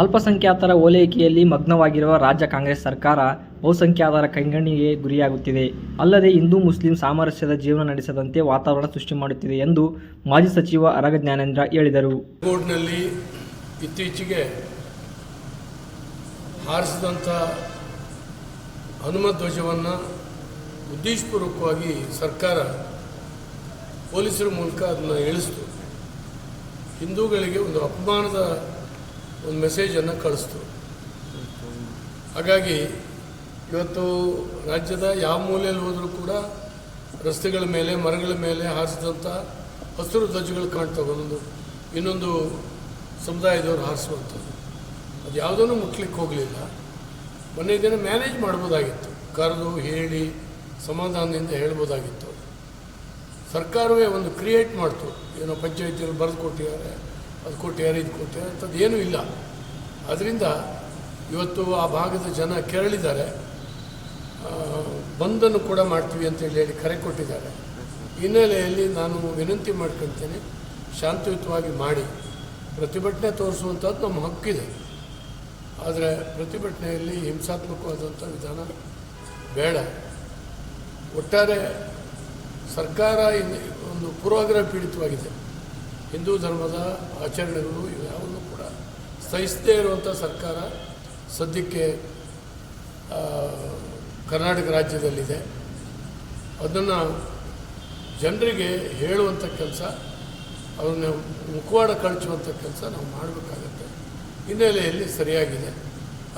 ಅಲ್ಪಸಂಖ್ಯಾತರ ಓಲೈಕೆಯಲ್ಲಿ ಮಗ್ನವಾಗಿರುವ ರಾಜ್ಯ ಕಾಂಗ್ರೆಸ್ ಸರ್ಕಾರ ಬಹುಸಂಖ್ಯಾತರ ಕೈಗಣ್ಣಿಗೆ ಗುರಿಯಾಗುತ್ತಿದೆ. ಅಲ್ಲದೆ ಹಿಂದೂ, ಮುಸ್ಲಿಂ ಸಾಮರಸ್ಯದ ಜೀವನ ನಡೆಸದಂತೆ ವಾತಾವರಣ ಸೃಷ್ಟಿ ಮಾಡುತ್ತಿದೆ ಎಂದು ಮಾಜಿ ಸಚಿವ ಅರಗ ಜ್ಞಾನೇಂದ್ರ ಹೇಳಿದರು. ಕೋರ್ಟ್ನಲ್ಲಿ ಇತ್ತೀಚೆಗೆ ಹಾರಿಸಿದಂಥ ಹನುಮ ಧ್ವಜವನ್ನು ಉದ್ದೇಶಪೂರ್ವಕವಾಗಿ ಸರ್ಕಾರ ಪೊಲೀಸರ ಮೂಲಕ ಅದನ್ನು ಇಳಿಸಿತು ಹಿಂದೂಗಳಿಗೆ ಒಂದು ಅಪಮಾನದ ಒಂದು ಮೆಸೇಜನ್ನು ಕಳಿಸ್ತು. ಹಾಗಾಗಿ ಇವತ್ತು ರಾಜ್ಯದ ಯಾವ ಮೂಲೆಯಲ್ಲಿ ಹೋದರೂ ಕೂಡ ರಸ್ತೆಗಳ ಮೇಲೆ, ಮರಗಳ ಮೇಲೆ ಹಾರಿಸಿದಂಥ ಹಸಿರು ಧ್ವಜಗಳು ಕಾಣ್ತವೆ. ಒಂದು, ಇನ್ನೊಂದು ಸಮುದಾಯದವರು ಹಾರಿಸುವಂಥದ್ದು. ಅದು ಯಾವುದನ್ನು ಮುಟ್ಲಿಕ್ಕೆ ಹೋಗಲಿಲ್ಲ. ಮೊನ್ನೆ ದಿನ ಮ್ಯಾನೇಜ್ ಮಾಡ್ಬೋದಾಗಿತ್ತು. ಕರೆದು, ಹೇಳಿ, ಸಮಾಧಾನದಿಂದ ಹೇಳ್ಬೋದಾಗಿತ್ತು. ಸರ್ಕಾರವೇ ಒಂದು ಕ್ರಿಯೇಟ್ ಮಾಡ್ತು. ಏನೋ ಪಂಚಾಯತಿಯಲ್ಲಿ ಬರೆದು ಕೊಟ್ಟಿದ್ದಾರೆ. ಅದು ಕೊಟ್ಟೆ ಇದು ಕೊಟ್ಟೆ, ಅಂಥದ್ದು ಏನೂ ಇಲ್ಲ. ಅದರಿಂದ ಇವತ್ತು ಆ ಭಾಗದ ಜನ ಕೆರಳಿದ್ದಾರೆ. ಬಂದನ್ನು ಕೂಡ ಮಾಡ್ತೀವಿ ಅಂತೇಳಿ ಹೇಳಿ ಕರೆ ಕೊಟ್ಟಿದ್ದಾರೆ. ಹಿನ್ನೆಲೆಯಲ್ಲಿ ನಾನು ವಿನಂತಿ ಮಾಡ್ಕೊಳ್ತೇನೆ ಶಾಂತಿಯುತವಾಗಿ ಮಾಡಿ. ಪ್ರತಿಭಟನೆ ತೋರಿಸುವಂಥದ್ದು ನಮ್ಮ ಹಕ್ಕಿದೆ. ಆದರೆ ಪ್ರತಿಭಟನೆಯಲ್ಲಿ ಹಿಂಸಾತ್ಮಕವಾದಂಥ ವಿಧಾನ ಬೇಡ. ಒಟ್ಟಾರೆ ಸರ್ಕಾರ ಒಂದು ಪೂರ್ವಾಗ್ರಹ ಪೀಡಿತವಾಗಿದೆ. ಹಿಂದೂ ಧರ್ಮದ ಆಚರಣೆಗಳು ಇವ್ಯಾವನ್ನು ಕೂಡ ಸಹಿಸದೇ ಇರುವಂಥ ಸರ್ಕಾರ ಸದ್ಯಕ್ಕೆ ಕರ್ನಾಟಕ ರಾಜ್ಯದಲ್ಲಿದೆ. ಅದನ್ನು ಜನರಿಗೆ ಹೇಳುವಂಥ ಕೆಲಸ ಅವ್ರನ್ನ ಮುಖವಾಡ ಕಳಚುವಂಥ ಕೆಲಸ ನಾವು ಮಾಡಬೇಕಾಗತ್ತೆ. ಹಿನ್ನೆಲೆಯಲ್ಲಿ ಸರಿಯಾಗಿದೆ.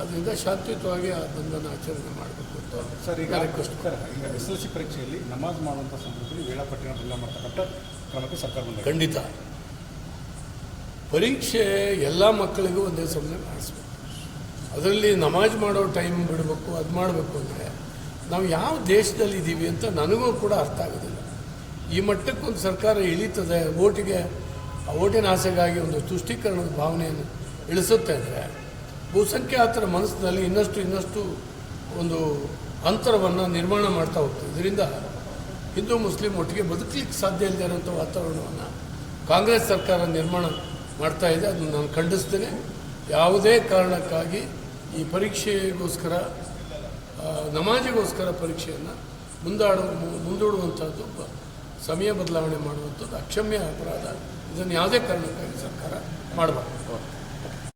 ಅದರಿಂದ ಶಾಂತಿಯುತವಾಗಿ ಆ ಬಂಧನ ಆಚರಣೆ ಮಾಡಬೇಕು ಅಂತ ಸರ್ ಈಗ ಈಗ ಎಸ್ ಎಲ್ ಸಿ ಪರೀಕ್ಷೆಯಲ್ಲಿ ನಮಾಜ್ ಮಾಡುವಂಥ ಸಂದರ್ಭದಲ್ಲಿ ವೇಳಾಪಟ್ಟಿನ ಬಂದ ಮಾಡ್ತಕ್ಕಂಥ ಕ್ರಮಕ್ಕೆ ಸರ್ಕಾರ ಬಂದಿದೆ. ಖಂಡಿತ. ಪರೀಕ್ಷೆ ಎಲ್ಲ ಮಕ್ಕಳಿಗೂ ಒಂದೇ ಸಮಯ ಮಾಡಿಸ್ಬೇಕು ಅದರಲ್ಲಿ ನಮಾಜ್ ಮಾಡೋ ಟೈಮ್ ಬಿಡಬೇಕು, ಅದು ಮಾಡಬೇಕು ಅಂದರೆ ನಾವು ಯಾವ ದೇಶದಲ್ಲಿ ಇದ್ದೀವಿ ಅಂತ ನನಗೂ ಕೂಡ ಅರ್ಥ ಆಗೋದಿಲ್ಲ. ಈ ಮಟ್ಟಕ್ಕೊಂದು ಸರ್ಕಾರ ಇಳೀತದೆ, ಓಟಿಗೆ, ಆ ಓಟಿನ ಆಸೆಗಾಗಿ ಒಂದು ತುಷ್ಟೀಕರಣದ ಭಾವನೆಯನ್ನು ಇಳಿಸುತ್ತೆ ಅಂದರೆ ಬಹುಸಂಖ್ಯಾತರ ಮನಸ್ಸಿನಲ್ಲಿ ಇನ್ನಷ್ಟು ಇನ್ನಷ್ಟು ಒಂದು ಅಂತರವನ್ನು ನಿರ್ಮಾಣ ಮಾಡ್ತಾ ಹೋಗ್ತದೆ. ಇದರಿಂದ ಹಿಂದೂ, ಮುಸ್ಲಿಂ ಒಟ್ಟಿಗೆ ಬದುಕಲಿಕ್ಕೆ ಸಾಧ್ಯ ಇಲ್ಲದೇ ಇರುವಂಥ ವಾತಾವರಣವನ್ನು ಕಾಂಗ್ರೆಸ್ ಸರ್ಕಾರ ನಿರ್ಮಾಣ ಮಾಡ್ತಾ ಇದೆ, ಅದನ್ನು ನಾನು ಖಂಡಿಸ್ತೇನೆ. ಯಾವುದೇ ಕಾರಣಕ್ಕಾಗಿ ಈ ಪರೀಕ್ಷೆಗೋಸ್ಕರ ನಮಾಜಿಗೋಸ್ಕರ ಪರೀಕ್ಷೆಯನ್ನು ಮುಂದಾಡು ಮುಂದೂಡುವಂಥದ್ದು ಸಮಯ ಬದಲಾವಣೆ ಮಾಡುವಂಥದ್ದು ಅಕ್ಷಮ್ಯ ಅಪರಾಧ. ಇದನ್ನು ಯಾವುದೇ ಕಾರಣಕ್ಕಾಗಿ ಸರ್ಕಾರ ಮಾಡಬಾರ್ದು.